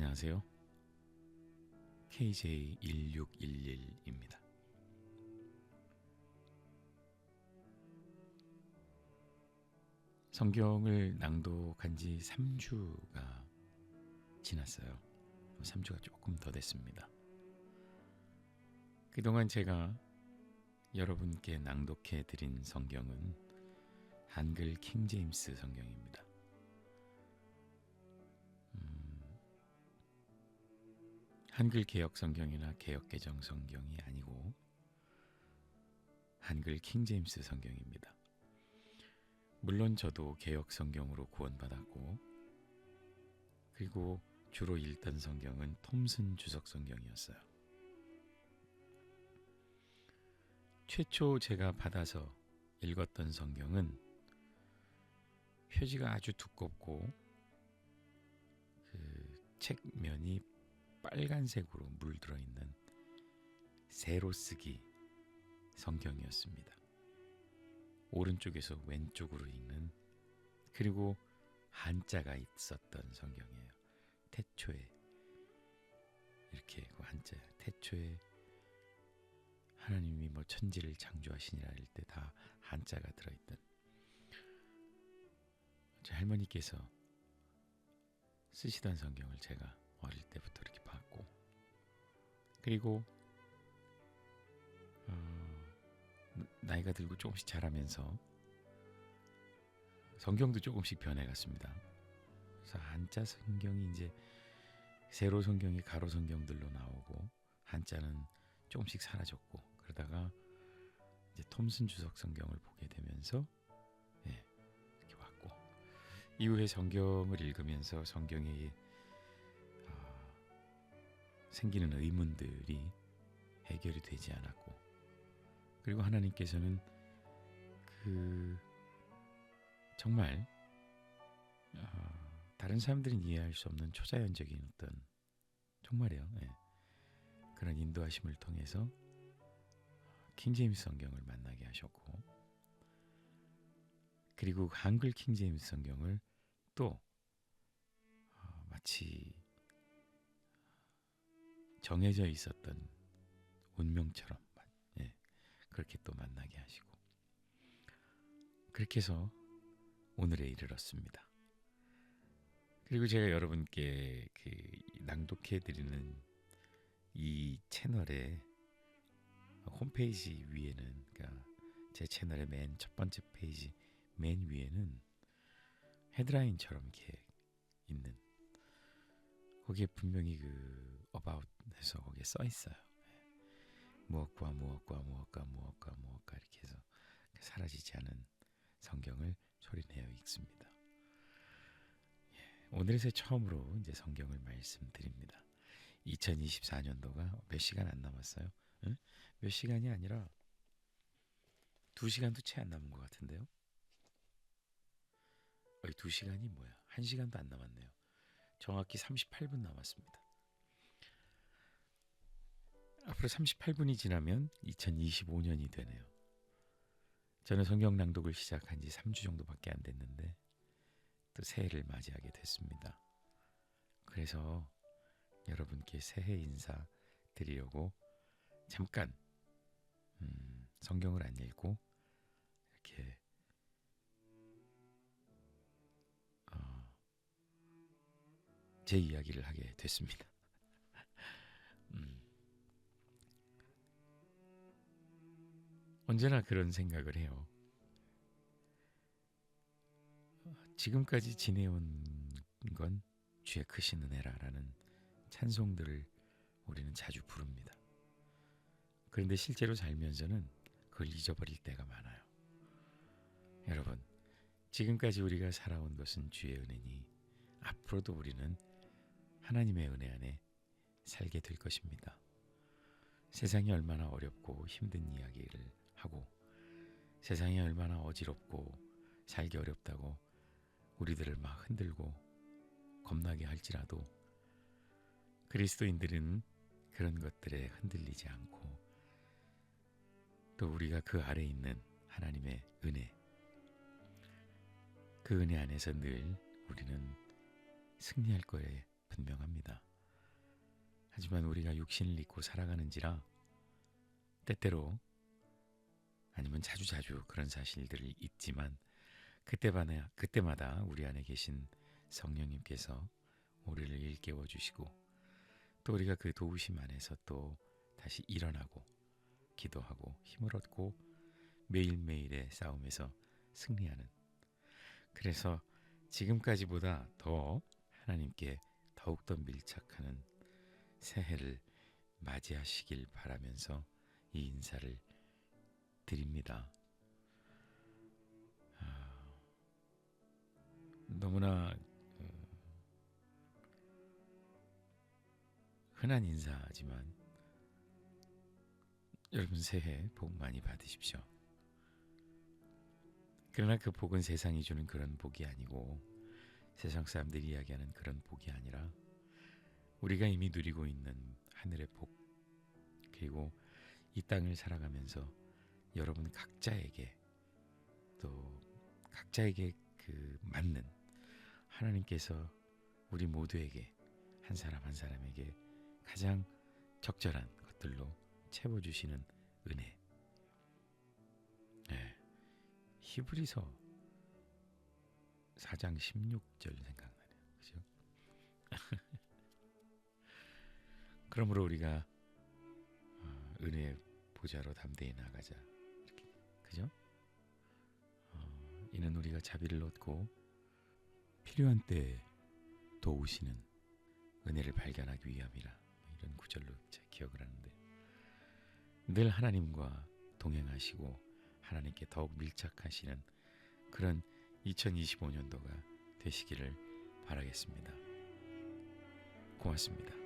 안녕하세요. KJ1611입니다. 성경을 낭독한 지 3주가 지났어요. 3주가 조금 더 됐습니다. 그동안 제가 여러분께 낭독해 드린 성경은 한글 킹제임스 성경입니다. 한글 개혁 성경이나 개혁 개정 성경이 아니고 한글 킹 제임스 성경입니다. 물론 저도 개혁 성경으로 구원받았고 그리고 주로 읽던 성경은 톰슨 주석 성경이었어요. 최초 제가 받아서 읽었던 성경은 표지가 아주 두껍고 그 책면이 빨간색으로 물들어 있는 세로 쓰기 성경이었습니다. 오른쪽에서 왼쪽으로 읽는 그리고 한자가 있었던 성경이에요. 태초에 이렇게 그 한자 태초에 하나님이 뭐 천지를 창조하시니라 할 때 다 한자가 들어있던 제 할머니께서 쓰시던 성경을 제가 어릴 때부터 이렇게 봤고 그리고 어, 나이가 들고 조금씩 자라면서 성경도 조금씩 변해갔습니다. 그래서 한자 성경이 이제 세로 성경이 가로 성경들로 나오고 한자는 조금씩 사라졌고 그러다가 이제 톰슨 주석 성경을 보게 되면서 예, 이렇게 왔고 이후에 성경을 읽으면서 성경에 어, 생기는 의문들이 해결이 되지 않았고 그리고 하나님께서는 그 정말 어, 다른 사람들은 이해할 수 없는 초자연적인 어떤 정말이요. 예, 그런 인도하심을 통해서 킹 제임스 성경을 만나게 하셨고 그리고 한글 킹 제임스 성경을 또 어, 마치 정해져 있었던 운명처럼 예, 그렇게 또 만나게 하시고 그렇게 해서 오늘에 이르렀습니다. 그리고 제가 여러분께 그 낭독해 드리는 이 채널의 홈페이지 위에는 그러니까 제 채널의 맨 첫 번째 페이지 맨 위에는 헤드라인처럼 이렇게 있는 거기에 분명히 그 about해서 거기에 써 있어요. 무엇과 무엇과 무엇과 무엇과 무엇과 이렇게 해서 사라지지 않은 성경을 소리내어 읽습니다. 오늘에서 처음으로 이제 성경을 말씀드립니다. 2024년도가 몇 시간 안 남았어요. 응? 몇 시간이 아니라 두 시간도 채 안 남은 것 같은데요. 어이, 두 시간이 뭐야? 한 시간도 안 남았네요. 정확히 38분 남았습니다. 앞으로 38분이 지나면 2025년이 되네요. 저는 성경 낭독을 시작한 지 3주 정도밖에 안 됐는데 또 새해를 맞이하게 됐습니다. 그래서 여러분께 새해 인사 드리려고 잠깐 음, 성경을 안 읽고 이렇게 어, 제 이야기를 하게 됐습니다. 언제나 그런 생각을 해요. 지금까지 지내온 건 주의 크신 은혜라라는 찬송들을 우리는 자주 부릅니다. 그런데 실제로 살면서는 그걸 잊어버릴 때가 많아요. 여러분, 지금까지 우리가 살아온 것은 주의 은혜니 앞으로도 우리는 하나님의 은혜 안에 살게 될 것입니다. 세상이 얼마나 어렵고 힘든 이야기를 하고 세상이 얼마나 어지럽고 살기 어렵다고 우리들을 막 흔들고 겁나게 할지라도 그리스도인들은 그런 것들에 흔들리지 않고 또 우리가 그 아래 있는 하나님의 은혜 그 은혜 안에서 늘 우리는 승리할 거에 분명합니다. 하지만 우리가 육신을 입고 살아가는지라 때때로 아니면 자주자주 그런 사실들을 잊지만 그때마다 그때마다 우리 안에 계신 성령님께서 우리를 일깨워 주시고 또 우리가 그 도우심 안에서 또 다시 일어나고 기도하고 힘을 얻고 매일매일의 싸움에서 승리하는 그래서 지금까지보다 더 하나님께 더욱더 밀착하는 새해를 맞이하시길 바라면서 이 인사를 드립니다. 아, 너무나 어, 흔한 인사지만 여러분 새해 복 많이 받으십시오. 그러나 그 복은 세상이 주는 그런 복이 아니고 세상 사람들이 이야기하는 그런 복이 아니라 우리가 이미 누리고 있는 하늘의 복 그리고 이 땅을 살아가면서 여러분 각자에게 또 각자에게 그 맞는 하나님께서 우리 모두에게 한 사람 한 사람에게 가장 적절한 것들로 채워 주시는 은혜. 네. 히브리서 4장 16절 생각나네요. 그죠? 그러므로 우리가 어, 은혜의 보좌로 담대히 나가자. 그죠? 어, 이는 우리가 자비를 얻고 필요한 때에 도우시는 은혜를 발견하기 위함이라 뭐 이런 구절로 제 기억을 하는데 늘 하나님과 동행하시고 하나님께 더욱 밀착하시는 그런 2025년도가 되시기를 바라겠습니다. 고맙습니다.